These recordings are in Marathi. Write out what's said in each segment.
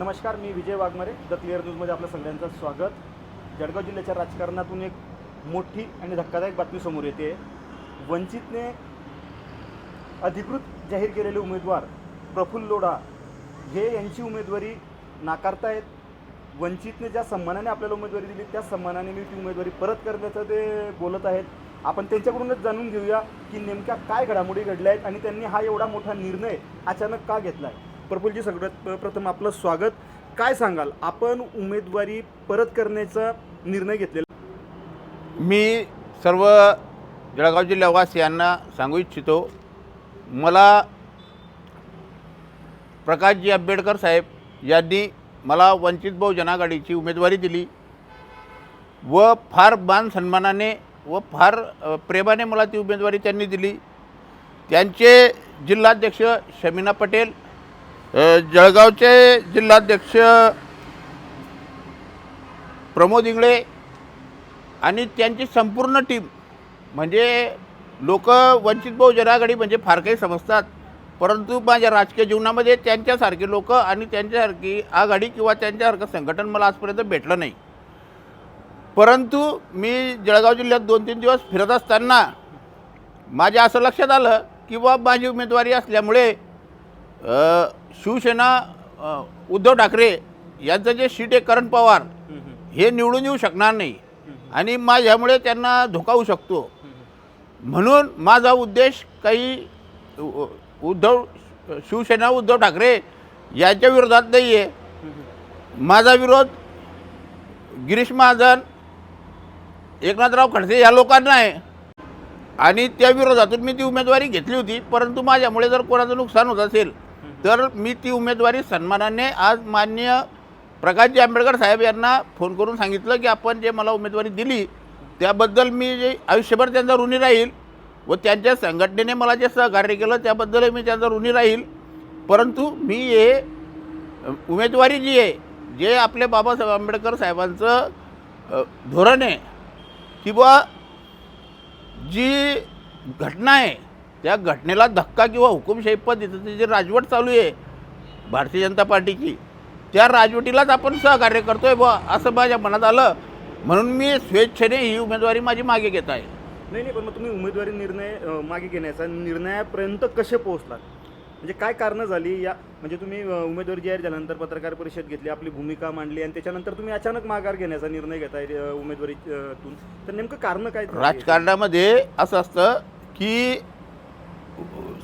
नमस्कार मी विजय वाघमारे द क्लिअर न्यूजमध्ये आपलं सगळ्यांचं स्वागत. जळगाव जिल्ह्याच्या राजकारणातून एक मोठी आणि धक्कादायक बातमी समोर येते. वंचितने अधिकृत जाहीर केलेले उमेदवार प्रफुल्ल लोढा हे यांची उमेदवारी नाकारतायत. वंचितने ज्या सन्मानाने आपल्याला उमेदवारी दिली त्या सन्मानाने मी ती उमेदवारी परत करण्याचं ते बोलत आहेत. आपण त्यांच्याकडूनच जाणून घेऊया की नेमक्या काय घडामोडी घडल्या आहेत आणि त्यांनी हा एवढा मोठा निर्णय अचानक का घेतला आहे प्रफुल्लजी सगळ्यात प्रथम आपलं स्वागत. काय सांगाल? आपण उमेदवारी परत करण्याचा निर्णय घेतलेला मी सर्व जळगाव जिल्हावासियांना सांगू इच्छितो मला प्रकाशजी आंबेडकर साहेब यांनी मला वंचित बहुजन आघाडीची उमेदवारी दिली व फार मान सन्मानाने व फार प्रेमाने मला ती उमेदवारी त्यांनी दिली. त्यांचे जिल्हाध्यक्ष शमीना पटेल जळगावचे जिल्हाध्यक्ष प्रमोद इंगळे आणि त्यांची संपूर्ण टीम म्हणजे लोक वंचित बहुजन आघाडी म्हणजे फार काही समजतात परंतु माझ्या राजकीय जीवनामध्ये त्यांच्यासारखे लोक आणि त्यांच्यासारखी आघाडी किंवा त्यांच्यासारखं संघटन मला आजपर्यंत भेटलं नाही. परंतु मी जळगाव जिल्ह्यात दोन तीन दिवस फिरत असताना माझ्या असं लक्षात आलं की बा माझी उमेदवारी असल्यामुळे शिवसेना उद्धव ठाकरे यांचं जे सीट आहे करण पवार हे निवडून येऊ शकणार नाही. आणि माझ्यामुळे त्यांना धोका होऊ शकतो. म्हणून माझा उद्देश काही उ- उद्धव शिवसेना उद्धव ठाकरे यांच्या विरोधात नाही आहे माझा विरोध गिरीश महाजन एकनाथराव खडसे या लोकांना आहे. आणि त्या विरोधातून मी ती उमेदवारी घेतली होती परंतु माझ्यामुळे जर कोणाचं नुकसान होत असेल तर मी ती उमेदवारी सन्मानाने आज मान्य प्रकाशजी आंबेडकर साहेब यांना फोन करून सांगितलं की आपण जे मला उमेदवारी दिली त्याबद्दल मी जे आयुष्यभर त्यांचा ऋणी राहील व त्यांच्या संघटनेने मला जे सहकार्य केलं त्याबद्दलही मी त्यांचा ऋणी राहील. परंतु मी हे उमेदवारी जी आहे जे आपले बाबासाहेब आंबेडकर साहेबांचं धोरण आहे किंवा जी घटना आहे त्या घटनेला धक्का किंवा हुकुमशाही पद्धतीची जी राजवट चालू आहे भारतीय जनता पार्टीची. त्या राजवटीलाच आपण सहकार्य करतो आहे बुवा असं माझ्या मनात आलं. म्हणून मी स्वेच्छेने ही उमेदवारी माझी मागे घेत आहे. नाही नाही पण मग तुम्ही उमेदवारी निर्णय अ, मागे घेण्याचा निर्णयापर्यंत कसे पोहोचलात? म्हणजे काय कारणं झाली या म्हणजे तुम्ही अ, उमेदवारी जाहीर झाल्यानंतर पत्रकार परिषद घेतली आपली भूमिका मांडली आणि त्याच्यानंतर तुम्ही अचानक माघार घेण्याचा निर्णय घेताय अ, उमेदवारीतून. तर नेमकं कारण काय? राजकारणामध्ये असं असतं की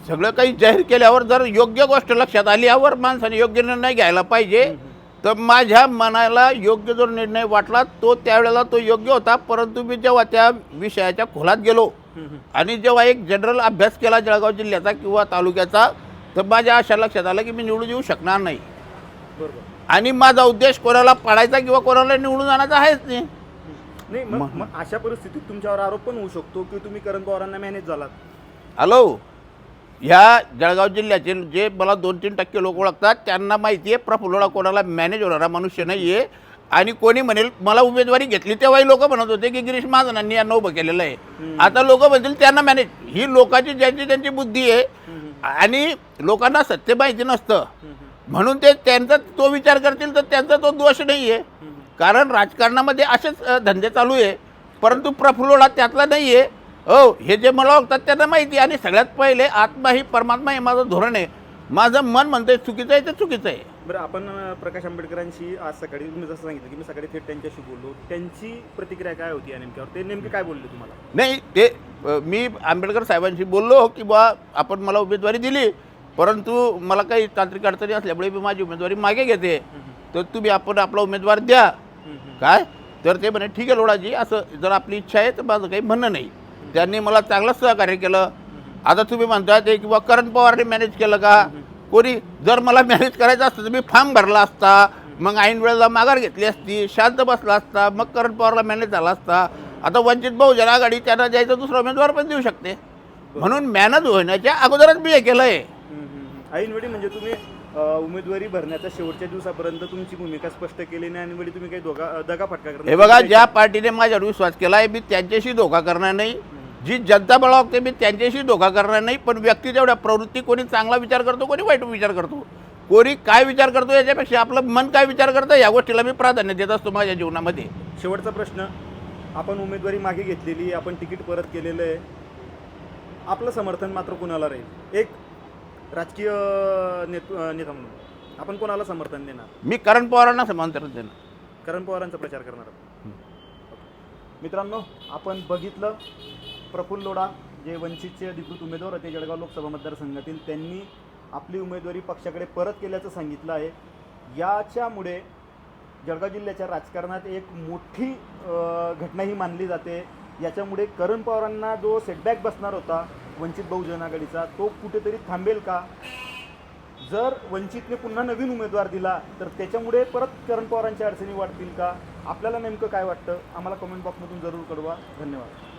सगळं काही जाहीर केल्यावर जर योग्य गोष्ट लक्षात आली यावर माणसाने योग्य निर्णय घ्यायला पाहिजे. तर माझ्या मनाला योग्य जो निर्णय वाटला तो त्यावेळेला तो योग्य होता. परंतु मी जेव्हा त्या विषयाच्या खोलात गेलो. आणि जेव्हा एक जनरल अभ्यास केला जळगाव जिल्ह्याचा किंवा तालुक्याचा तर माझ्या अशा लक्षात आलं की मी निवडून येऊ शकणार नाही. आणि माझा उद्देश कोणाला पाडायचा किंवा कोणाला निवडून आणायचा आहेच नाही. नाही मग मग अशा परिस्थितीत तुमच्यावर आरोप पण होऊ शकतो की तुम्ही करण पवारांना मॅनेज झालात? हॅलो ह्या जळगाव जिल्ह्याचे जे मला दोन तीन टक्के लोक ओळखतात त्यांना माहिती आहे प्रफुल्लला कोणाला मॅनेज होणारा मनुष्य नाही आहे आणि कोणी म्हणेल मला उमेदवारी घेतली तेव्हाही लोक म्हणत होते की गिरीश महाजनांनी यांना उभं केलेलं आहे. आता लोक म्हणतील त्यांना मॅनेज ही लोकांची ज्यांची त्यांची बुद्धी आहे आणि लोकांना सत्य माहिती नसतं. म्हणून ते त्यांचा तो विचार करतील तर त्यांचा तो दोष नाही आहे कारण राजकारणामध्ये असेच धंदे चालू आहे. परंतु प्रफुल्लला त्यातला नाही आहे हो हे जे मला ओळखतात त्यांना माहिती आहे. आणि सगळ्यात पहिले आत्मा ही परमात्मा हे माझं धोरण आहे. माझं मन म्हणतंय चुकीचं आहे ते चुकीचं आहे. बरं आपण प्रकाश आंबेडकरांशी आज सकाळी तुम्ही जसं सांगितलं की मी सकाळी थेट त्यांच्याशी बोललो. त्यांची प्रतिक्रिया काय होती या नेमक्यावर? ते नेमके काय बोलले तुम्हाला? नाही ते मी आंबेडकर साहेबांशी बोललो की बा आपण मला उमेदवारी दिली. परंतु मला काही तांत्रिक अडचणी असल्यामुळे मी माझी उमेदवारी मागे घेते. तर तुम्ही आपण आपला उमेदवार द्या. काय? तर ते म्हणे ठीक आहे लोडाजी असं जर आपली इच्छा आहे तर माझं काही म्हणणं नाही. त्यांनी मला चांगलं सहकार्य केलं. आता तुम्ही म्हणता ते किंवा करण पवारने मॅनेज केलं का? कोणी जर मला मॅनेज करायचं असतं तर मी फॉर्म भरला असता मग ऐन वेळेला माघार घेतली असती शांत बसला असता मग करण पवारला मॅनेज झाला असता. आता वंचित बहुजन आघाडी त्यांना द्यायचं दुसरा उमेदवार पण देऊ शकते. म्हणून मॅनेज होण्याच्या अगोदरच मी हे केलं आहे ऐनवेळी म्हणजे तुम्ही उमेदवारी भरण्याच्या शेवटच्या दिवसापर्यंत तुमची भूमिका स्पष्ट केली नाही आणि तुम्ही काही दोघा दगा फटका हे बघा ज्या पार्टीने माझ्यावर विश्वास केला आहे मी त्यांच्याशी धोका करणार नाही. जी जनता बळावते मी त्यांच्याशी धोका करणार नाही पण व्यक्ती जेवढ्या प्रवृत्ती कोणी चांगला विचार करतो कोणी वाईट विचार करतो? कोणी काय विचार करतो याच्यापेक्षा आपलं मन काय विचार करतं या गोष्टीला मी प्राधान्य देत असतो माझ्या जीवनामध्ये. शेवटचा प्रश्न आपण उमेदवारी मागे घेतलेली आपण तिकीट परत केलेलं आहे. आपलं समर्थन मात्र कुणाला राहील? एक राजकीय नेत नेता म्हणून. आपण कोणाला समर्थन देणार? मी करण पवारांना समर्थन देणार. करण पवारांचा प्रचार करणार. मित्रांनो आपण बघितलं प्रफुल्ल लोढा जे वंचितचे अधिकृत उमेदवार होते जळगाव लोकसभा मतदारसंघातील त्यांनी आपली उमेदवारी पक्षाकडे परत केल्याचं सांगितलं आहे. याच्यामुळे जळगाव जिल्ह्याच्या राजकारणात एक मोठी घटना ही मानली जाते. याच्यामुळे करण पवारांना जो सेटबॅक बसणार होता वंचित बहुजन आघाडीचा तो कुठेतरी थांबेल का? जर वंचितने पुन्हा नवीन उमेदवार दिला तर त्याच्यामुळे परत करण पवारांच्या अडचणी वाढतील का? आपल्याला नेमकं काय वाटतं? आम्हाला कमेंट बॉक्समधून जरूर कळवा. धन्यवाद.